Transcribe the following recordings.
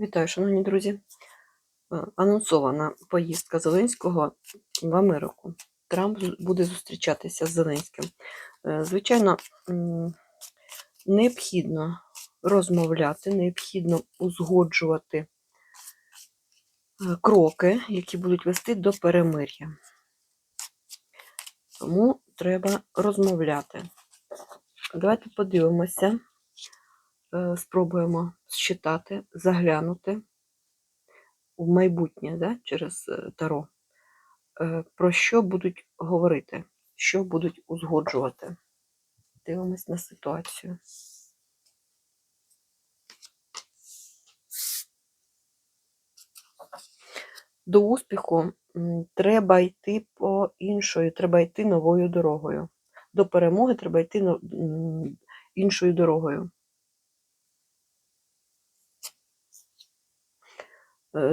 Вітаю, шановні друзі. Е, Анонсована поїздка Зеленського в Америку. Трамп буде зустрічатися з Зеленським. Е, Звичайно, необхідно розмовляти, необхідно узгоджувати е, кроки, які будуть вести до перемир'я. Тому треба розмовляти. Давайте подивимося, спробуємо считати, заглянути в майбутнє да, через е, Таро. Е, Про що будуть говорити, що будуть узгоджувати. Дивимось на ситуацію. До успіху треба йти по іншою, треба йти новою дорогою. До перемоги треба йти іншою дорогою.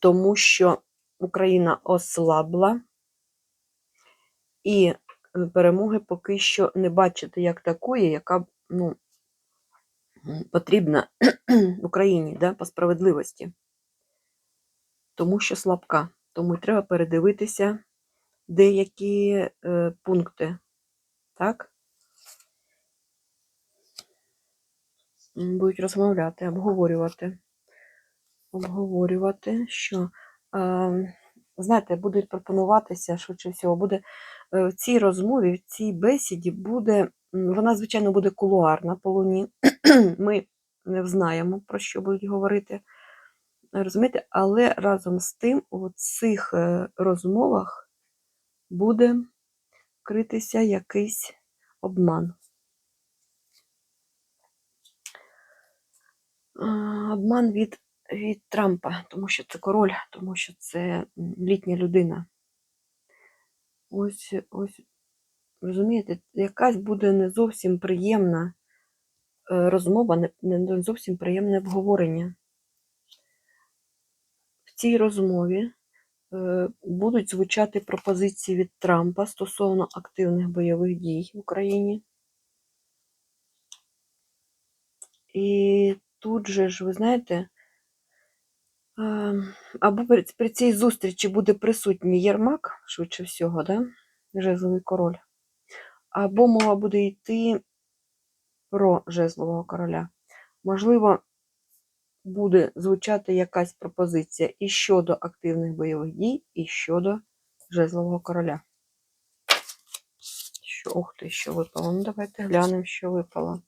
Тому що Україна ослабла і е, перемоги поки що не бачите як такої, яка ну, потрібна Україні да, по справедливості. Тому що слабка. Тому треба передивитися деякі е, пункти. Так? Будуть розмовляти, обговорювати. Обговорювати, що, знаєте, будуть пропонуватися, швидше всього, буде е, в цій розмові, в цій бесіді буде, вона, звичайно, буде кулуарна по луні. Ми не знаємо, про що будуть говорити. Розумієте, але разом з тим у цих е, розмовах буде критися якийсь обман. Обман від, від Трампа, тому що це король, тому що це літня людина. Ось, ось, розумієте, якась буде не зовсім приємна е, розмова, не, зовсім приємне обговорення. В цій розмові е, будуть звучати пропозиції від Трампа стосовно активних бойових дій в Україні. І тут же ж, ви знаєте, або при, при цій зустрічі буде присутній Єрмак, швидше всього, да? жезловий король, або мова буде йти про жезлового короля. Можливо, буде звучати якась пропозиція і щодо активних бойових дій, і щодо жезлового короля. Що, ух ти, що випало? Ну, давайте глянемо, що випало.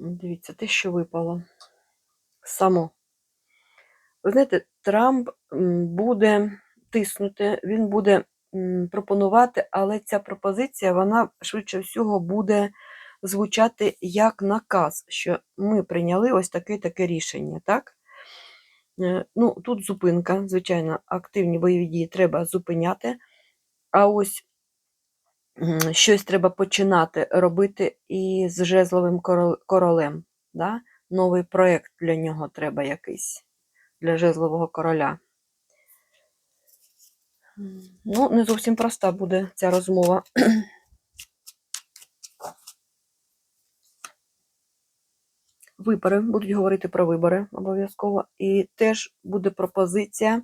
Дивіться, те, що випало. Само. Ви знаєте, Трамп буде тиснути, він буде пропонувати, але ця пропозиція, вона швидше всього буде звучати як наказ, що ми прийняли ось таке таке рішення, так? Е, Ну, тут зупинка, звичайно, активні бойові дії треба зупиняти, а ось щось треба починати робити із жезловим королем. Да? Новий проєкт для нього треба якийсь, для жезлового короля. Ну, не зовсім проста буде ця розмова. Вибори, будуть говорити про вибори обов'язково. І теж буде пропозиція,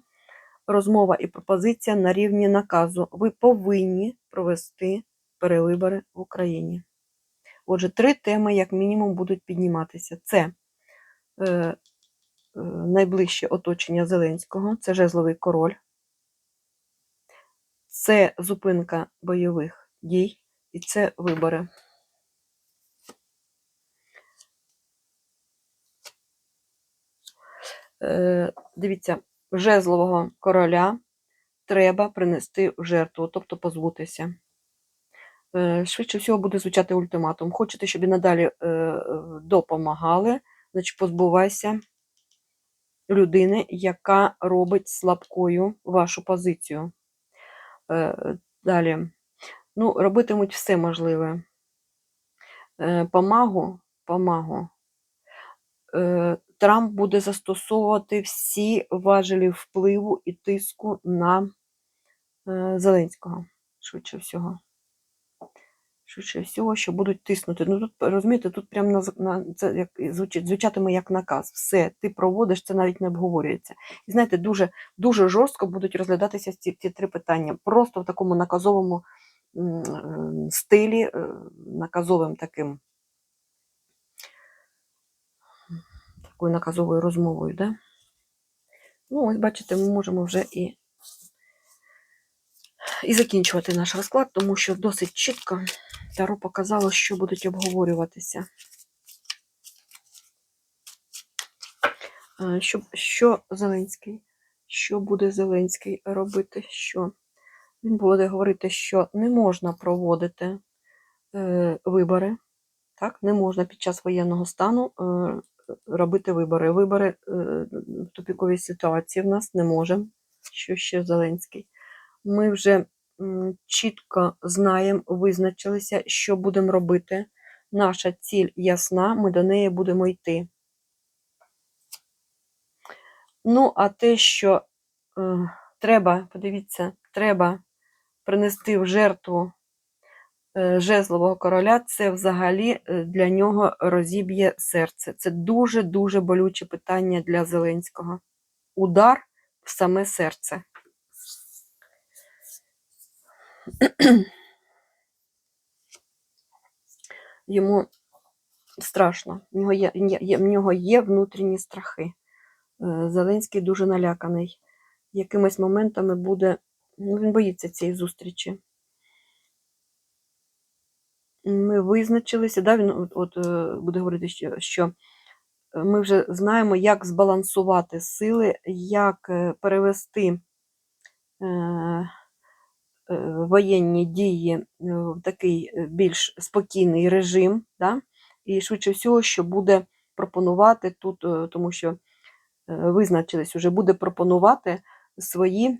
розмова і пропозиція на рівні наказу. Ви повинні провести перевибори в Україні. Отже, три теми, як мінімум, будуть підніматися. Це е, е, найближче оточення Зеленського, це жезловий король, це зупинка бойових дій і це вибори. Е, Дивіться, жезлового короля треба принести в жертву, тобто позбутися. Е, Швидше всього буде звучати ультиматум. Хочете, щоб і надалі е, е, допомагали, значить позбувайся людини, яка робить слабкою вашу позицію. Далі. Ну, робитимуть все можливе. Помагу, помагу. Трамп буде застосовувати всі важелі впливу і тиску на Зеленського, швидше всього. Швидше всього, що будуть тиснути. Ну тут розумієте, тут прямо на, на це як звучить, звучатиме як наказ. Все, ти проводиш, це навіть не обговорюється. І знаєте, дуже дуже жорстко будуть розглядатися ці, ці три питання. Просто в такому наказовому стилі, е, наказовим таким такою наказовою розмовою. Да? Ну, ось бачите, ми можемо вже і, і закінчувати наш розклад, тому що досить чітко Таро показало, що будуть обговорюватися. Е, Що, що Зеленський? Що буде Зеленський робити? Що? Він буде говорити, що не можна проводити е, вибори. Так, не можна під час воєнного стану е, робити вибори. Вибори е, в тупіковій ситуації в нас не можемо. Що ще Зеленський? Ми вже чітко знаємо, визначилися, що будемо робити. Наша ціль ясна, ми до неї будемо йти. Ну, а те, що е, треба, подивіться, треба принести в жертву е, жезлового короля, це взагалі е, для нього розіб'є серце. Це дуже-дуже болюче питання для Зеленського. Удар в саме серце. Йому страшно, в нього є, в нього є внутрішні страхи. Е, Зеленський дуже наляканий. Якимись моментами буде. Ну, він боїться цієї зустрічі. Ми визначилися, да, він от, от е, буде говорити, що, що е, ми вже знаємо, як збалансувати сили, як перевести е, воєнні дії е, в такий е, більш спокійний режим. Да? І швидше всього, що буде пропонувати тут, е, тому що визначились, уже буде пропонувати свої,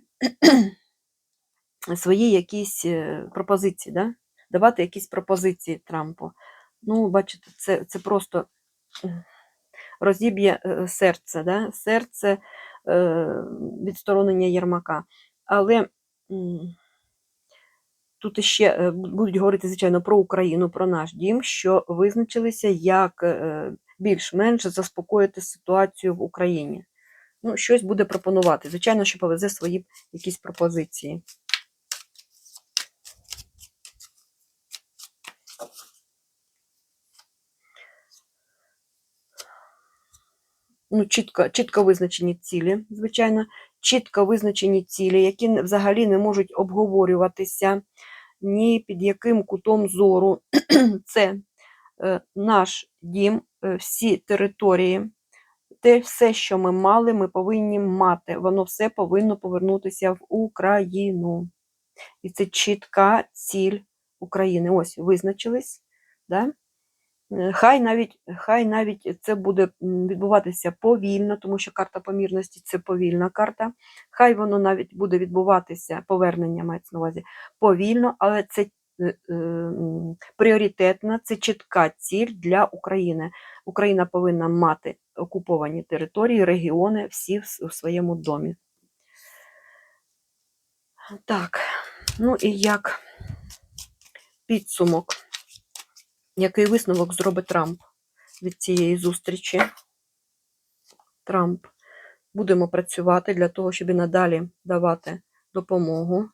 свої якісь пропозиції, да? давати якісь пропозиції Трампу. Ну, бачите, це, це просто розіб'є серце, да? серце відсторонення Єрмака. Але тут ще е, будуть говорити, звичайно, про Україну, про наш дім, що визначилися, як е, більш-менш заспокоїти ситуацію в Україні. Ну, щось буде пропонувати. Звичайно, що повезе свої якісь пропозиції. ну, чітко, чітко визначені цілі, звичайно, чітко визначені цілі, які взагалі не можуть обговорюватися ні під яким кутом зору. Це е, наш дім, е, всі території, те все, що ми мали, ми повинні мати. Воно все повинно повернутися в Україну. І це чітка ціль України. Ось визначились. Да? Е, Хай навіть, хай навіть це буде відбуватися повільно, тому що карта помірності це повільна карта. Хай воно навіть буде відбуватися, повернення мається на увазі, повільно, але це е, е, пріоритетна, це чітка ціль для України. Україна повинна мати окуповані території, регіони, всі в у своєму домі. Так, ну і як підсумок, який висновок зробить Трамп від цієї зустрічі? Трамп. Будемо працювати для того, щоб і надалі давати допомогу.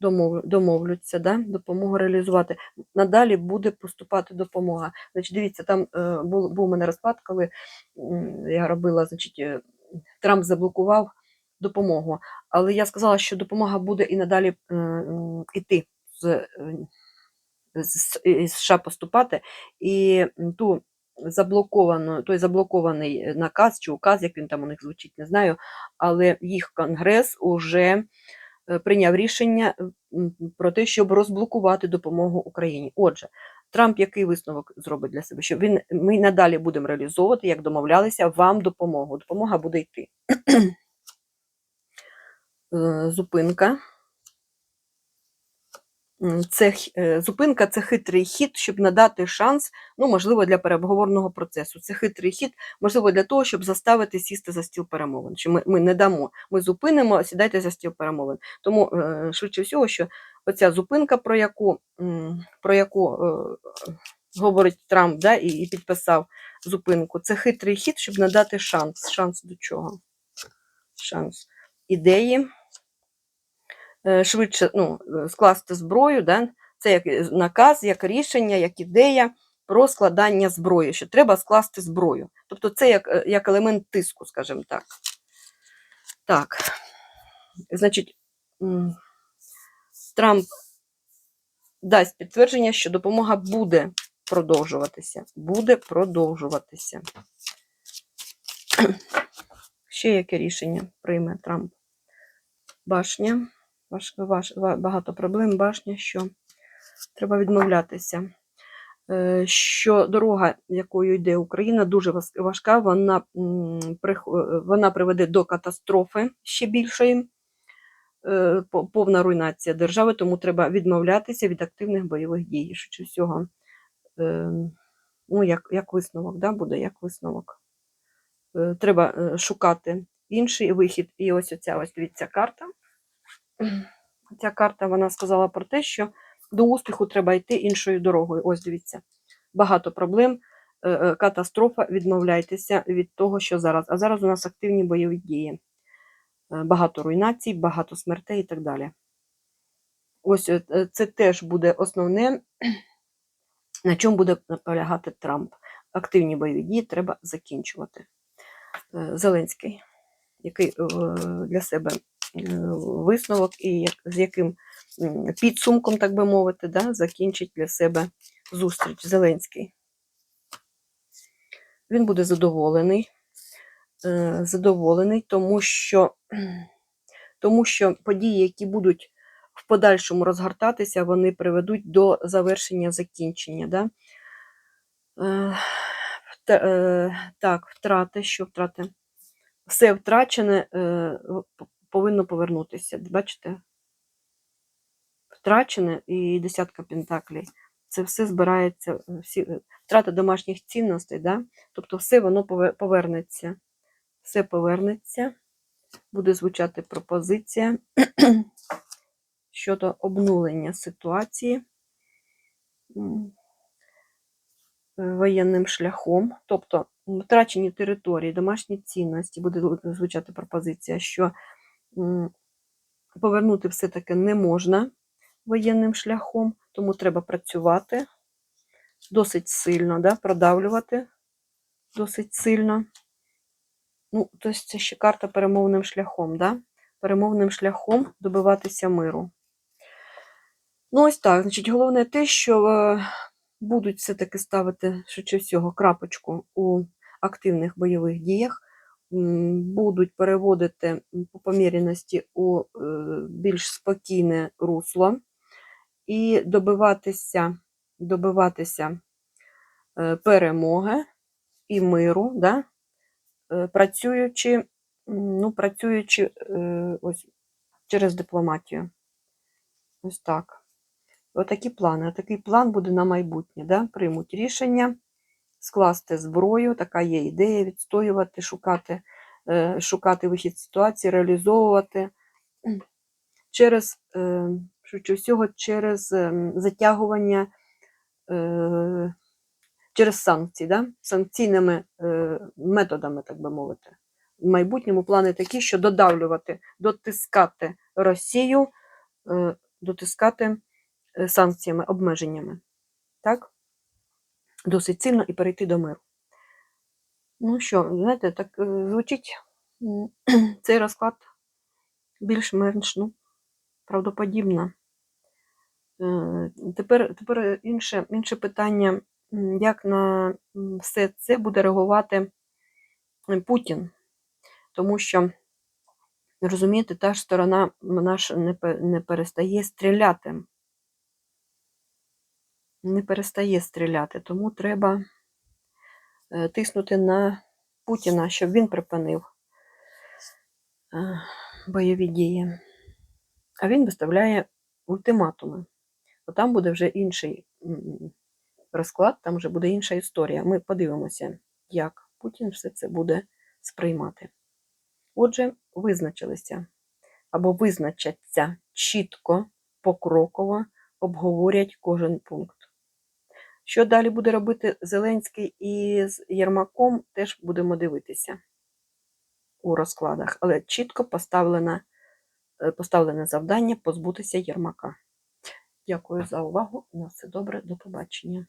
Домов, домовляться, да? допомогу реалізувати. Надалі буде поступати допомога. Значить, дивіться, там е, був, був у мене розклад, коли я робила, значить, е, Трамп заблокував допомогу. Але я сказала, що допомога буде і надалі е, іти з, е, з, із США поступати, і ту заблоковану, той заблокований наказ чи указ, як він там у них звучить, не знаю, але їх конгрес уже е, прийняв рішення про те, щоб розблокувати допомогу Україні. Отже, Трамп який висновок зробить для себе? Що він ми надалі будемо реалізовувати, як домовлялися, вам допомогу. Допомога буде йти. Е, Зупинка. Це е, зупинка це хитрий хід, щоб надати шанс, ну, можливо, для переговорного процесу. Це хитрий хід, можливо, для того, щоб заставити сісти за стіл перемовин. Що ми, ми не дамо, ми зупинимо, сідайте за стіл перемовин. Тому, е, швидше всього, що оця зупинка, про яку, про яку е, говорить Трамп, да, і, і підписав зупинку, це хитрий хід, щоб надати шанс. Шанс до чого? Шанс ідеї. Е, Швидше ну, е, скласти зброю, да? це як е, наказ, як рішення, як ідея про складання зброї, що треба скласти зброю. Тобто це як, як елемент тиску, скажімо так. Так, значить, Трамп дасть підтвердження, що допомога буде продовжуватися. Буде продовжуватися. Ще яке рішення прийме Трамп? Башня. Важ, важ, багато проблем, башня, що треба відмовлятися. Е, Що дорога, якою йде Україна, дуже важка, вона, е, вона приведе до катастрофи ще більшої, е, повна руйнація держави, тому треба відмовлятися від активних бойових дій. Швидше всього, ну, як, як висновок, да, буде як висновок. Треба шукати інший вихід. І ось оця ось дивіться карта. Ця карта вона сказала про те, що до успіху треба йти іншою дорогою. Ось дивіться, багато проблем, е, е, катастрофа. Відмовляйтеся від того, що зараз. А зараз у нас активні бойові дії. Е, Багато руйнацій, багато смертей і так далі. Ось це теж буде основне, на чому буде наполягати Трамп. Активні бойові дії треба закінчувати. Зеленський, який для себе висновок і з яким підсумком, так би мовити, да, закінчить для себе зустріч Зеленський. Він буде задоволений, е, задоволений, тому що, тому що події, які будуть в подальшому розгортатися, вони приведуть до завершення закінчення. Да? Е, е, Так, втрати, що втрати? Все втрачене е, повинно повернутися. Бачите? Втрачене і десятка пентаклей. Це все збирається, е, всі, е, втрата домашніх цінностей, да? тобто все воно повернеться. Все повернеться. Буде звучати пропозиція щодо обнулення ситуації е, воєнним шляхом, тобто втрачені території, домашні цінності, буде звучати пропозиція, що повернути все-таки не можна воєнним шляхом, тому треба працювати досить сильно, да, продавлювати досить сильно. Ну, тобто це ще карта перемовним шляхом, да? перемовним шляхом добиватися миру. Ну, ось так. Значить, головне те, що е, будуть все-таки ставити швидше всього крапочку у активних бойових діях, будуть переводити по поміряності у е, більш спокійне русло і добиватися, добиватися е, перемоги і миру, да? е, працюючи, ну, працюючи ось через дипломатію. Ось так. Отакі плани. Отакий план буде на майбутнє. Да? Приймуть рішення скласти зброю, така є ідея, відстоювати, шукати, е, шукати вихід з ситуації, реалізовувати через, е, швидше всього, через ем, затягування, е, через санкції, да? санкційними е, методами, так би мовити. В майбутньому плани такі, що додавлювати, дотискати Росію, е, дотискати е, санкціями, обмеженнями. Так? Досить сильно і перейти до миру. Ну що, знаєте, так е, звучить цей розклад більш-менш ну, правдоподібно. Е, Тепер, тепер інше, інше питання, як на все це буде реагувати е, Путін. Тому що, розумієте, та ж сторона не, не перестає стріляти. Не перестає стріляти, тому треба е, тиснути на Путіна, щоб він припинив е, бойові дії. А він виставляє ультиматуми. то там буде вже інший розклад, там вже буде інша історія. Ми подивимося, як Путін все це буде сприймати. Отже, визначилися або визначаться чітко, покроково, обговорять кожен пункт. Що далі буде робити Зеленський із Єрмаком, теж будемо дивитися у розкладах, але чітко поставлене, е, поставлене завдання позбутися Єрмака. Дякую за увагу. На все добре, до побачення.